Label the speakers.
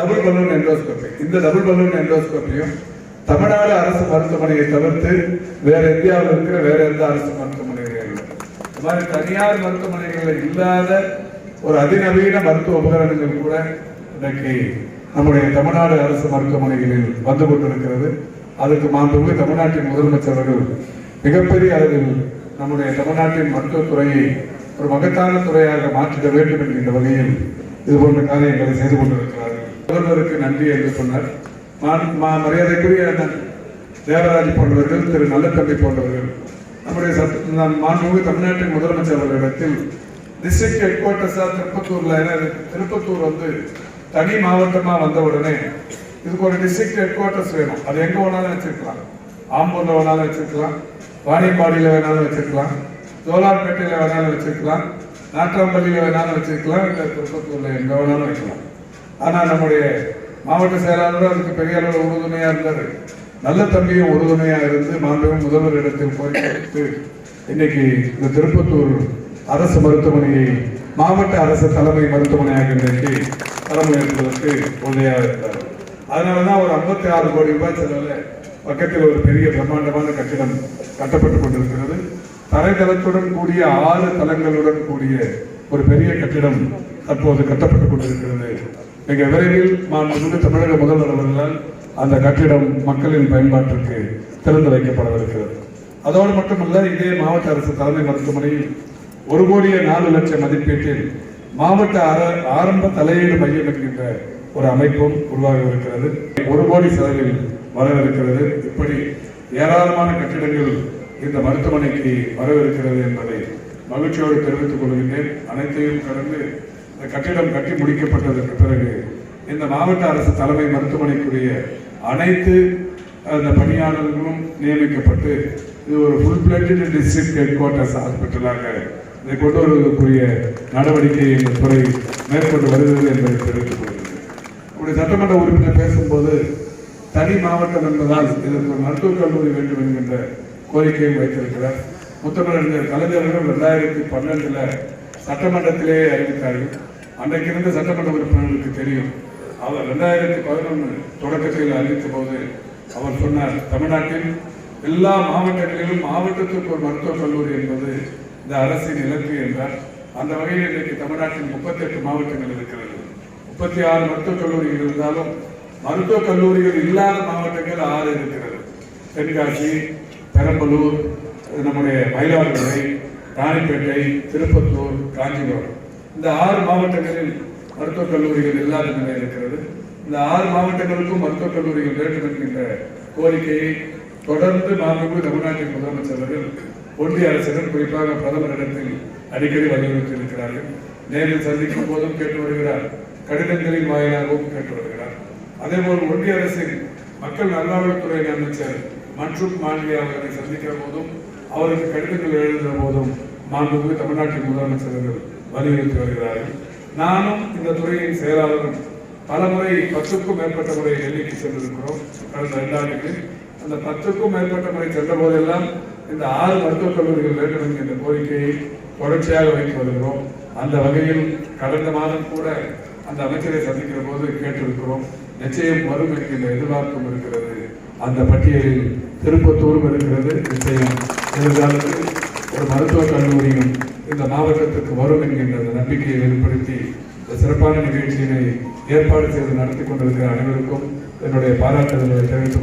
Speaker 1: Double balloon endoscopy இந்த double balloon எண்டோஸ்கோப்பியும் தமிழ்நாடு அரசு மருத்துவமனையை தவிர்த்து வேற இந்தியாவில் இருக்கிற வேற எந்த அரசு மருத்துவமனைகளிலும் இந்த மாதிரி தனியார் மருத்துவமனைகளில் இல்லாத ஒரு அதிநவீன மருத்துவ உபகரணங்கள் கூட இன்னைக்கு நம்முடைய தமிழ்நாடு அரசு மருத்துவமனைகளில் வந்து கொண்டிருக்கிறது. அதுக்கு மாண்புமிகு தமிழ்நாட்டின் முதலமைச்சர் அவர்கள் மிகப்பெரிய அளவில் நம்முடைய தமிழ்நாட்டின் மருத்துவத்துறையை ஒரு மகத்தான துறையாக மாற்றிட வேண்டும் என்கின்ற வகையில் இது போன்ற காரியங்களை செய்து கொண்டிருக்கிறார்கள் முதல்வருக்கு நன்றி என்று சொன்னார். மா- மா- மரியாதைக்குரிய தேவராஜ் போன்றவர்கள் திரு நல்லத்தம்பி போன்றவர்கள் நம்முடைய சட்ட- மாண்புமிகு தமிழ்நாட்டின் முதலமைச்சர் அவர்களிடத்தில் டிஸ்ட்ரிக்ட் ஹெட் குவார்டர்ஸா திருப்பத்தூர்ல ஏன்னா திருப்பத்தூர் வந்து தனி மாவட்டமா வந்த உடனே இதுக்கு ஒரு டிஸ்ட்ரிக்ட் ஹெட் குவார்ட்டர்ஸ் வேணும். அது எங்க வேணாலும் வச்சிருக்கலாம். ஆம்பூர்ல வேணாலும் வச்சிருக்கலாம். வாணிப்பாடியில வேணாலும் வச்சிருக்கலாம். ஜோலார்பேட்டையில வேணாலும் வச்சிருக்கலாம். நாட்டாம்பள்ளியில வேணாலும் வச்சிருக்கலாம். இல்ல திருப்பத்தூர்ல எங்க வேணாலும் வைக்கலாம். ஆனால் நம்முடைய மாவட்ட செயலாளர் அதுக்கு பெரிய அளவில் உறுதுணையாக இருந்தார். நல்ல தம்பியும் உறுதுணையாக இருந்து மாண்புமிகு முதல்வர் இடத்தில் போய் கொடுத்து இன்னைக்கு இந்த திருப்பத்தூர் அரசு மருத்துவமனையை மாவட்ட அரசு தலைமை மருத்துவமனையாக இன்றைக்கு தலைமை ஏற்பதற்கு உதவியாக இருந்தார். அதனாலதான் ஒரு 56 ஆறு கோடி ரூபாய் செலவில் பக்கத்தில் ஒரு பெரிய பிரம்மாண்டமான கட்டிடம் கட்டப்பட்டு கொண்டிருக்கிறது. தரைதளத்துடன் கூடிய ஆறு தளங்களுடன் கூடிய ஒரு பெரிய கட்டிடம் தற்போது கட்டப்பட்டு கொண்டிருக்கிறது. மிக விரைவில் மாண்புமிகு தமிழக முதல்வர் அவர்களால் அந்த கட்டிடம் மக்களின் பயன்பாட்டிற்கு திறந்து வைக்கப்படவிருக்கிறது. அதோடு மட்டுமல்ல இதே மாவட்ட அரசு தலைமை மருத்துவமனையில் ஒரு கோடியே நாலு லட்சம் மதிப்பீட்டில் மாவட்ட ஆர- ஆரம்ப தலையீடு மையம் என்கின்ற ஒரு அமைப்பும் உருவாகவிருக்கிறது. ஒரு கோடி செலவில் வரவிருக்கிறது. இப்படி ஏராளமான கட்டிடங்கள் இந்த மருத்துவமனைக்கு வரவிருக்கிறது என்பதை மகிழ்ச்சியோடு தெரிவித்துக் கொள்கின்றேன். அனைத்தையும் கடந்து இந்த கட்டிடம் கட்டி முடிக்கப்பட்டதற்கு பிறகு இந்த மாவட்ட அரசு தலைமை மருத்துவமனைக்குரிய அனைத்து அந்த பணியாளர்களும் நியமிக்கப்பட்டு இது ஒரு full blooded district head quarters ஹாஸ்பிட்டலாக இதை கொண்டு வருவதற்குரிய நடவடிக்கையை இந்த துறை மேற்கொண்டு வருகிறது என்பதை தெரிவித்துக் கொள்கிறது சட்டமன்ற உறுப்பினர் பேசும்போது தனி மாவட்டம் என்பதால் இதற்கு மருத்துவக் கல்லூரி வேண்டும் என்கின்ற கோரிக்கையை வைத்திருக்கிறார். முத்தமிழறிஞர் கலைஞர்கள் ரெண்டாயிரத்தி பன்னெண்டில் சட்டமன்றத்திலேயே அறிவித்தார்கள். அன்றைக்கு இருந்த சட்டமன்ற உறுப்பினர்களுக்கு தெரியும். அவர் ரெண்டாயிரத்தி பதினொன்று தொடக்கத்தில் அறிவித்த போது அவர் சொன்னார் தமிழ்நாட்டில் எல்லா மாவட்டங்களிலும் மாவட்டத்திற்கு ஒரு மருத்துவக் கல்லூரி என்பது இந்த அரசின் இலக்கு என்றார் அந்த வகையில் இன்றைக்கு தமிழ்நாட்டில் முப்பத்தெட்டு மாவட்டங்கள் இருக்கிறது. முப்பத்தி ஆறு மருத்துவக் கல்லூரிகள் இருந்தாலும் மருத்துவக் கல்லூரிகள் இல்லாத மாவட்டங்கள் ஆறு இருக்கிறது. தென்காசி பெரம்பலூர் நம்முடைய மயிலாடுதுறை ராணிப்பேட்டை திருப்பத்தூர் காஞ்சிபுரம். இந்த ஆறு மாவட்டங்களில் மருத்துவக் கல்லூரிகள் இல்லாத நிலை இருக்கிறது. இந்த ஆறு மாவட்டங்களுக்கும் மருத்துவக் கல்லூரிகள் வேண்டும் என்கின்ற கோரிக்கையை தொடர்ந்து மாண்புமிகு தமிழ்நாட்டின் முதலமைச்சர் ஒன்றிய அரசிடம் குறிப்பாக பிரதமரிடத்தில் அடிக்கடி வலியுறுத்தி இருக்கிறார்கள் நேரில் சந்திக்கும் போதும் கேட்டு வருகிறார். கடிதங்களின் வாயிலாகவும் கேட்டு வருகிறார். அதேபோல் ஒன்றிய அரசின் மக்கள் நல்வாழ்வுத்துறை அமைச்சர் மன்சுக் மாண்டவியா அவர்களை சந்திக்கிற போதும் அவருக்கு கடிதங்கள் எழுதுகிற போதும் மாண்புமிகு தமிழ்நாட்டின் முதலமைச்சர் வலியுறுத்தி வருகிறார்கள். நானும் இந்த துறையின் செயலாளரும் பல முறை பத்துக்கும் மேற்பட்ட முறை டெல்லிக்கு சென்றிருக்கிறோம். கடந்த ரெண்டாண்டுக்கு. அந்த பத்துக்கும் மேற்பட்ட முறை சென்ற போதெல்லாம் இந்த ஆறு மருத்துவக் கல்லூரிகள் வேண்டும் என்கின்ற கோரிக்கையை தொடர்ச்சியாக வைத்து வருகிறோம். அந்த வகையில் கடந்த மாதம் கூட அந்த அமைச்சரை சந்திக்கிற போது கேட்டிருக்கிறோம். நிச்சயம் வரும் என்கின்ற எதிர்பார்ப்பும் இருக்கிறது. அந்த பட்டியலில் திருப்பத்தூரும் இருக்கிறது. நிச்சயம். எதிர்காலத்தில் ஒரு மருத்துவக் கல்லூரியும் இந்த மாவட்டத்துக்கு வரும் என்கின்ற நம்பிக்கையை வெளிப்படுத்தி சிறப்பான நிகழ்ச்சியினை ஏற்பாடு செய்து நடத்தி கொண்டிருக்கிற அனைவருக்கும் என்னுடைய பாராட்டுதல்களை தெரிவித்துக்